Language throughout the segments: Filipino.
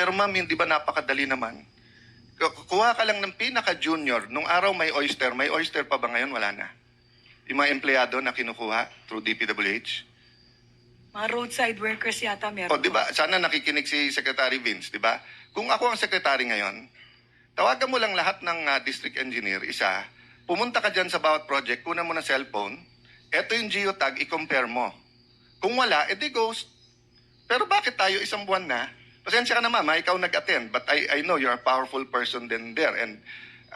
Pero ma'am, hindi ba napakadali naman? Ku- Kuha ka lang ng pinaka-junior. Nung araw may oyster. May oyster pa ba ngayon? Wala na. Yung mga empleyado na kinukuha through DPWH. Mga roadside workers yata meron. O, di ba? Sana nakikinig si Secretary Vince, di ba? Kung ako ang secretary ngayon, tawagan mo lang lahat ng ah, district engineer, isa, pumunta ka dyan sa bawat project, kunan mo ng cellphone, eto yung geotag, i-compare mo. Kung wala, edi ghost. Pero bakit tayo isang buwan na? Pasensya ka na mama, ikaw nag-attend, but I, I know you're a powerful person din there and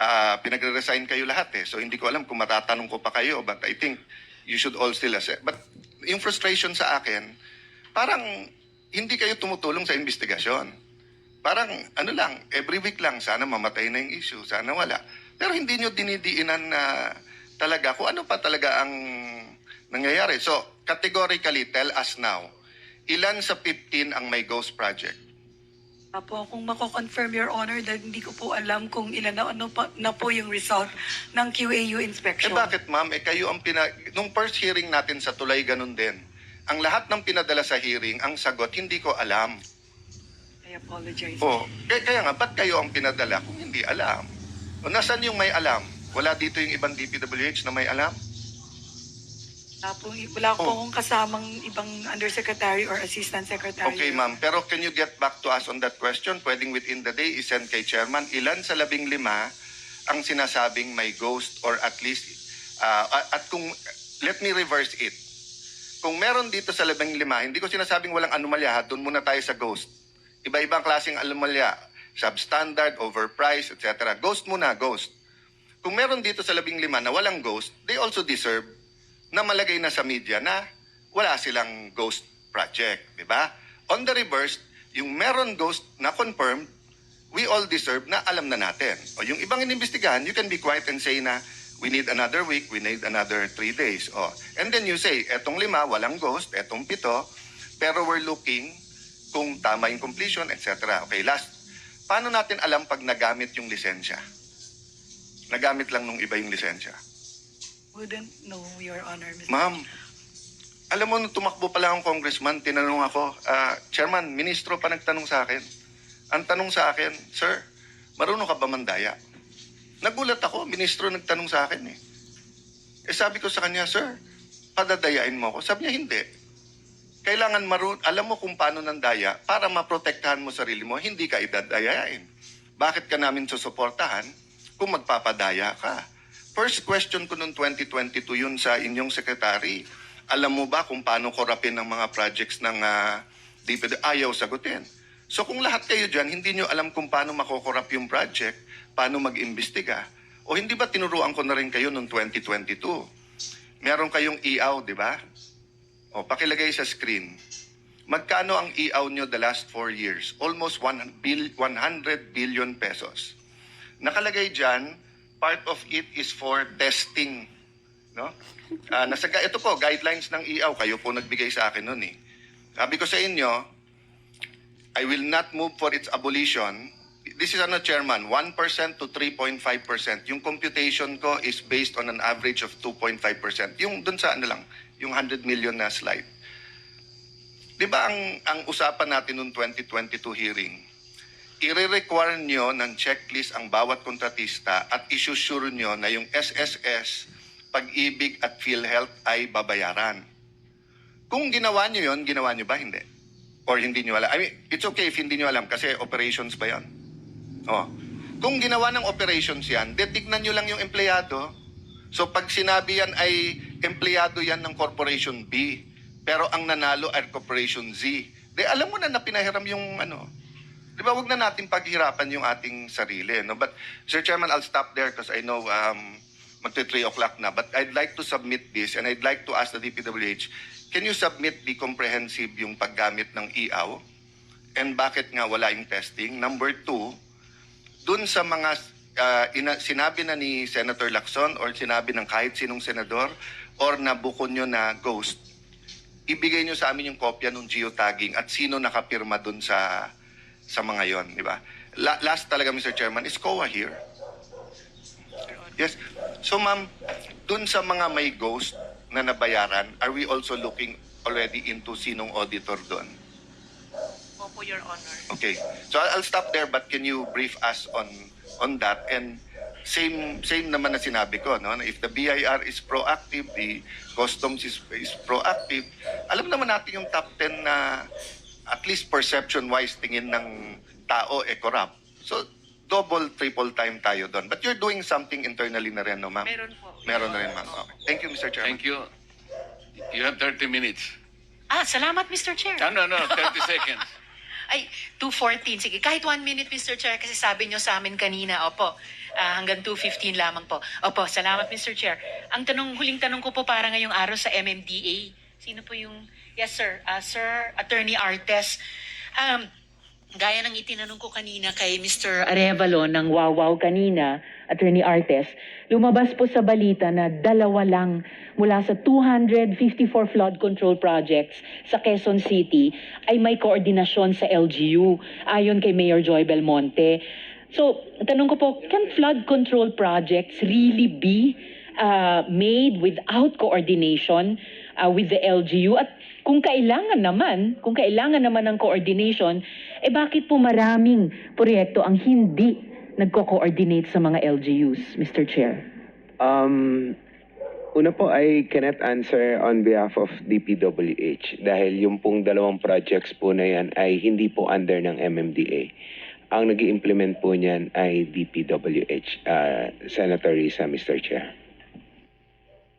ah, pinagre-resign kayo lahat eh. So hindi ko alam kung matatanong ko pa kayo, but I think you should all still assess. But yung frustration sa akin, parang hindi kayo tumutulong sa investigasyon. Parang ano lang, every week lang, sana mamatay na yung issue, sana wala. Pero hindi nyo dinidiinan na talaga kung ano pa talaga ang nangyayari. So, categorically, tell us now, ilan sa 15 ang may ghost project? Apo, kung mako-confirm your honor dahil hindi ko po alam kung ilan na, ano pa, na po yung result ng QAU Eh inspection. bakit ma'am, eh kayo ang pina... Nung first hearing natin sa tulay, ganun din. Ang lahat ng pinadala sa hearing, ang sagot, hindi ko alam. I apologize. Oh, kaya, kaya nga, ba't kayo ang pinadala kung hindi alam? O nasan yung may alam? Wala dito yung ibang DPWH na may alam? Wala po, wala po Oh. akong kasamang ibang undersecretary or assistant secretary. Okay, ma'am. Pero can you get back to us on that question? Pwedeng within the day, isend kay chairman. Ilan sa labing lima ang sinasabing may ghost or at least, uh, at kung, let me reverse it. Kung meron dito sa labing lima, hindi ko sinasabing walang anomalya, ha? doon muna tayo sa ghost. Iba-ibang klaseng anomalya. Substandard, overpriced, etc. Ghost muna, ghost. Kung meron dito sa labing lima na walang ghost, they also deserve na malagay na sa media na wala silang ghost project, di ba? On the reverse, yung meron ghost na confirmed, we all deserve na alam na natin. O yung ibang inimbestigahan, you can be quiet and say na we need another week, we need another three days. O, and then you say, etong lima, walang ghost, etong pito, pero we're looking kung tama yung completion, etc. Okay, last. Paano natin alam pag nagamit yung lisensya? Nagamit lang nung iba yung lisensya. Wouldn't know, your honor, Mr. Ma'am, alam mo, nung tumakbo pa lang akong congressman, tinanong ako, ah, Chairman, ministro pa nagtanong sa akin. Ang tanong sa akin, Sir, marunong ka ba mandaya? Nagulat ako, ministro nagtanong sa akin eh. Eh sabi ko sa kanya, Sir, padadayain mo ako. Sabi niya, hindi. Kailangan maru alam mo kung paano nandaya para maprotektahan mo sarili mo, hindi ka idadayain. Bakit ka namin susuportahan kung magpapadaya ka? First question ko noong 2022 yun sa inyong secretary. Alam mo ba kung paano korapin ng mga projects ng uh? Ayaw sagutin. So kung lahat kayo dyan, hindi nyo alam kung paano makokorap yung project, paano mag-imbestiga. O hindi ba tinuruan ko na rin kayo noong 2022? Meron kayong EAW, di ba? O, pakilagay sa screen. Magkano ang EAW nyo the last four years? Almost 1 bil- 100 billion pesos. Nakalagay dyan, part of it is for testing. No? Ah, nasa, ito po, guidelines ng EAW. Kayo po nagbigay sa akin noon eh. Sabi ko sa inyo, I will not move for its abolition. This is ano, Chairman, 1% to 3.5%. Yung computation ko is based on an average of 2.5%. Yung dun sa ano lang, yung 100 million na slide. Di ba ang, ang usapan natin noong 2022 hearing, i-require nyo ng checklist ang bawat kontratista at isusure nyo na yung SSS, Pag-ibig at PhilHealth ay babayaran. Kung ginawa nyo yon, ginawa nyo ba? Hindi. Or hindi nyo alam. I mean, it's okay if hindi nyo alam kasi operations ba yon? Oh. Kung ginawa ng operations yan, de tignan nyo lang yung empleyado. So pag sinabi yan ay empleyado yan ng Corporation B, pero ang nanalo ay Corporation Z, de alam mo na na pinahiram yung ano. Di ba, wag na natin paghirapan yung ating sarili. No? But, Sir Chairman, I'll stop there because I know um, magti 3 o'clock na. But I'd like to submit this and I'd like to ask the DPWH, can you submit the comprehensive yung paggamit ng EAW? And bakit nga wala yung testing? Number two, dun sa mga ah, ina- sinabi na ni Senator Lacson or sinabi ng kahit sinong senador or nabuko nyo na ghost, ibigay nyo sa amin yung kopya ng geotagging at sino nakapirma dun sa sa mga yon, di ba? La- last talaga, Mr. Chairman, is COA here? Yes. So, ma'am, dun sa mga may ghost na nabayaran, are we also looking already into sinong auditor doon? Opo, Your Honor. Okay. So I'll I'll stop there but can you brief us on on that and same same naman na sinabi ko no na if the BIR is proactive the customs is is proactive alam naman natin yung top 10 na at least perception wise tingin ng tao eh corrupt so double triple time tayo doon but you're doing something internally na rin no ma'am Meron po. meron na rin ma'am okay. thank you Mr. Chairman Thank you. You have 30 minutes. Ah, salamat, Mr. Chair. No, no, no, 30 seconds. Ay, 2.14. Sige, kahit one minute, Mr. Chair, kasi sabi nyo sa amin kanina, opo, ah, hanggang 2.15 lamang po. Opo, salamat, Mr. Chair. Ang tanong, huling tanong ko po para ngayong araw sa MMDA. Sino po yung... Yes, sir. Ah, sir, Attorney Artes. Um, gaya ng itinanong ko kanina kay Mr. Arevalo ng Wawaw kanina, Attorney Artes, lumabas po sa balita na dalawa lang mula sa 254 flood control projects sa Quezon City ay may koordinasyon sa LGU ayon kay Mayor Joy Belmonte. So, tanong ko po, can flood control projects really be uh, made without coordination uh, with the LGU? At kung kailangan naman, kung kailangan naman ng coordination, eh bakit po maraming proyekto ang hindi nagko-coordinate sa mga LGUs, Mr. Chair? Um, una po, I cannot answer on behalf of DPWH dahil yung pong dalawang projects po na yan ay hindi po under ng MMDA. Ang nag implement po niyan ay DPWH, uh, Senator Risa, Mr. Chair.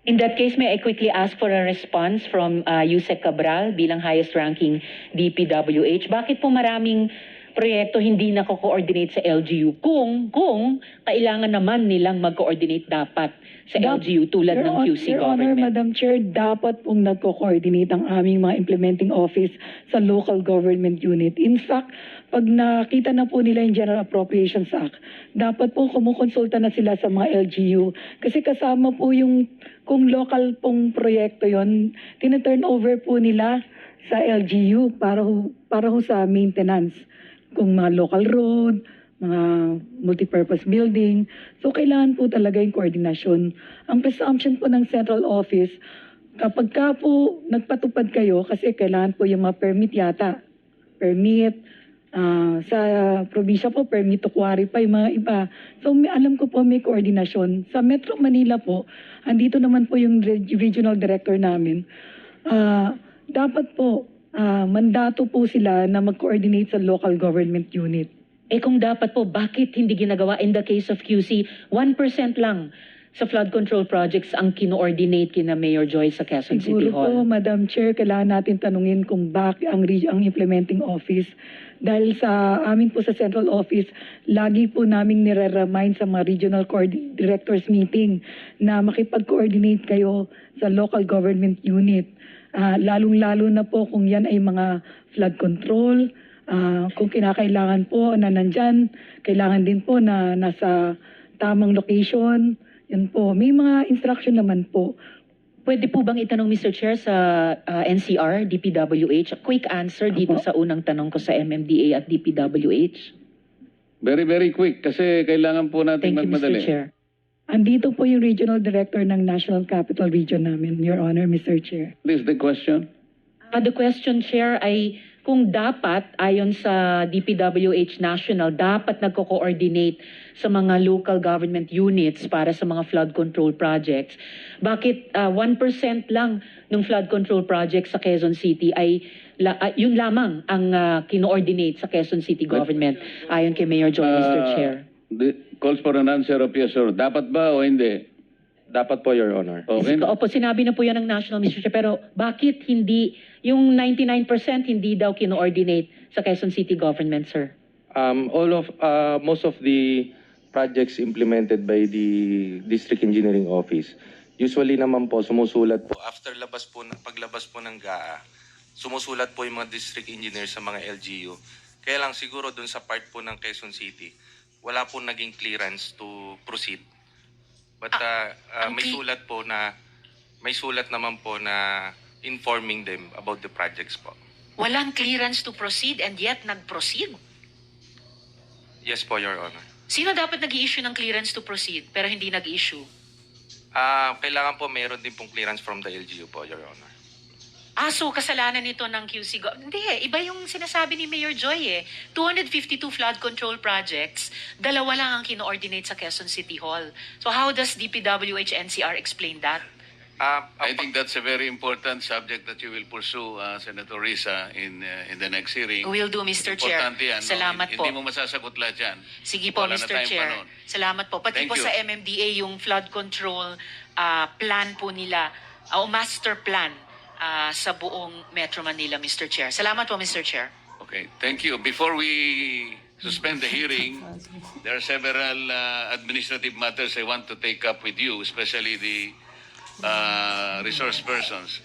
In that case, may I quickly ask for a response from uh, Yusek Cabral bilang highest-ranking DPWH. Bakit po maraming proyekto hindi nako-coordinate sa LGU kung kung kailangan naman nilang mag-coordinate dapat sa Dap- LGU tulad Your ng Hon- QC Your Honor, government? Madam Chair, dapat pong nagko-coordinate ang aming mga implementing office sa local government unit. In fact, pag nakita na po nila yung General Appropriations Act, dapat po kumukonsulta na sila sa mga LGU. Kasi kasama po yung, kung local pong proyekto yon tinaturn over po nila sa LGU para ho, para ho sa maintenance. Kung mga local road, mga multipurpose building. So, kailangan po talaga yung koordinasyon. Ang presumption po ng central office, kapag ka po nagpatupad kayo, kasi kailangan po yung mga permit yata. Permit, ah, sa probinsya po, permit to quarry pa yung mga iba. So, may, alam ko po may koordinasyon. Sa Metro Manila po, andito naman po yung reg- regional director namin. Ah, dapat po, ah, mandato po sila na mag-coordinate sa local government unit. Eh kung dapat po, bakit hindi ginagawa in the case of QC, 1% lang sa flood control projects ang kino-ordinate kina Mayor Joy sa Quezon City Siguro po, Hall? Madam Chair, kailangan natin tanungin kung bakit ang, ang implementing office. Dahil sa amin po sa central office, lagi po namin nire-remind sa mga regional directors meeting na makipag-coordinate kayo sa local government unit. Ah, lalong-lalo na po kung yan ay mga flood control, ah, kung kinakailangan po na nandyan, kailangan din po na nasa tamang location. Yan po. May mga instruction naman po. Pwede po bang itanong Mr. Chair sa uh, NCR, DPWH? A quick answer dito Apo. sa unang tanong ko sa MMDA at DPWH. Very, very quick kasi kailangan po natin Thank you, Mr. magmadali. Chair. Andito po yung regional director ng National Capital Region namin, Your Honor, Mr. Chair. Is the question? Uh, the question, Chair, ay kung dapat, ayon sa DPWH National, dapat nagko-coordinate sa mga local government units para sa mga flood control projects. Bakit uh, 1% lang ng flood control projects sa Quezon City ay la, uh, yun lamang ang uh, kino-ordinate sa Quezon City government ayon kay Mayor Joy, Mr. Uh, Chair. The- calls for an answer of yes or dapat ba o hindi? Dapat po, Your Honor. Okay. Opo, sinabi na po yan ng National, Mr. Chair, pero bakit hindi, yung 99% hindi daw kino-ordinate sa Quezon City government, sir? Um, all of, uh, most of the projects implemented by the District Engineering Office, usually naman po sumusulat po, after labas po, ng- paglabas po ng GAA, sumusulat po yung mga district engineers sa mga LGU. Kaya lang siguro dun sa part po ng Quezon City, wala po naging clearance to proceed. But uh, uh, ang may cle- sulat po na, may sulat naman po na informing them about the projects po. Walang clearance to proceed and yet nag-proceed. Yes po, Your Honor. Sino dapat nag-i-issue ng clearance to proceed pero hindi nag-issue? Ah, kailangan po mayroon din pong clearance from the LGU po, Your Honor. Ah, so kasalanan nito ng QC. Go- Hindi eh, iba yung sinasabi ni Mayor Joy eh. 252 flood control projects, dalawa lang ang kino-ordinate sa Quezon City Hall. So how does DPWH NCR explain that? Ah, I think that's a very important subject that you will pursue, uh, Senator Risa, in uh, in the next hearing. Will do, Mr. Chair. Importante yan. no? Salamat Hindi po. mo masasagot lahat yan. Sige po, Wala na Mr. tayong Chair. panahon. Salamat po. Pati Thank po you. sa MMDA, yung flood control ah, plan po nila, ah, o master plan ah, sa buong Metro Manila, Mr. Chair. Salamat po, Mr. Chair. Okay, thank you. Before we suspend the hearing, there are several uh, administrative matters I want to take up with you, especially the uh, resource persons.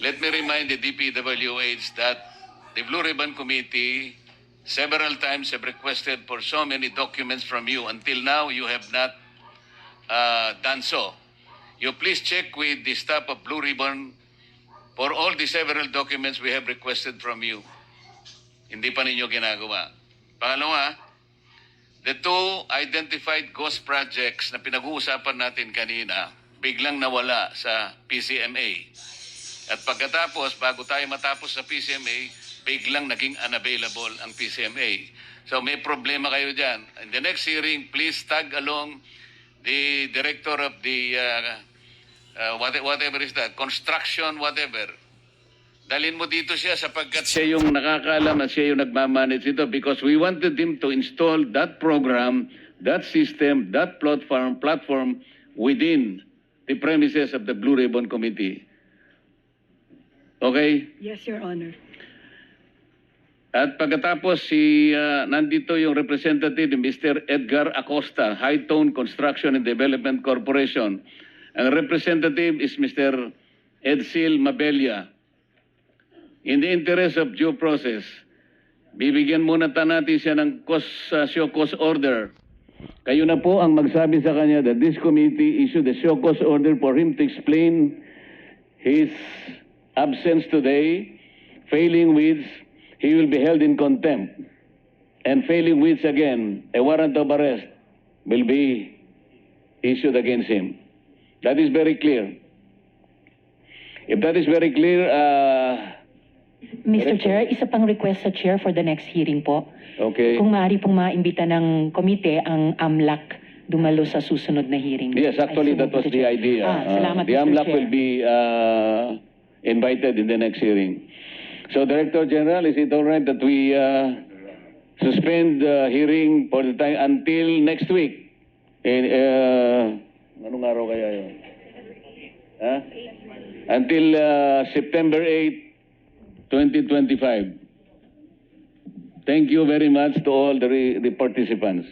Let me remind the DPWH that the Blue Ribbon Committee several times have requested for so many documents from you. Until now, you have not uh, done so. You please check with the staff of Blue Ribbon for all the several documents we have requested from you. Hindi pa ninyo ginagawa. Pangalawa, the two identified ghost projects na pinag-uusapan natin kanina, biglang nawala sa PCMA. At pagkatapos, bago tayo matapos sa PCMA, biglang naging unavailable ang PCMA. So may problema kayo dyan. In the next hearing, please tag along the director of the, uh, uh, what- whatever is that, construction, whatever. Dalin mo dito siya sapagkat Siya yung nakakaalam at siya yung nagmamanage ito because we wanted him to install that program, that system, that platform, platform within the premises of the Blue Ribbon Committee. Okay? Yes, Your Honor. At pagkatapos si ah, nandito yung representative Mr. Edgar Acosta, High Tone Construction and Development Corporation. Ang representative is Mr. Edsel Mabella. In the interest of due process, bibigyan muna ta natin siya ng cause, ah, show cause order. Kayo na po ang magsabi sa kanya that this committee issued a show cause order for him to explain his absence today, failing which he will be held in contempt, and failing which again, a warrant of arrest will be issued against him. That is very clear. If that is very clear, uh, Mr. Chair, isa pang request sa Chair for the next hearing po. okay. Kung maaari pong maimbita ng komite ang AMLAC dumalo sa susunod na hearing. Yes, actually, that was the Chair. idea. Ah, Uh, salamat, The Mr. AMLAC Chair. will be uh, invited in the next hearing. So, Director General, is it all right that we uh, suspend the hearing for the time until next week? In, uh, anong araw kaya yun? Ha? Until uh, September 8, 2025. Thank you very much to all the, the participants.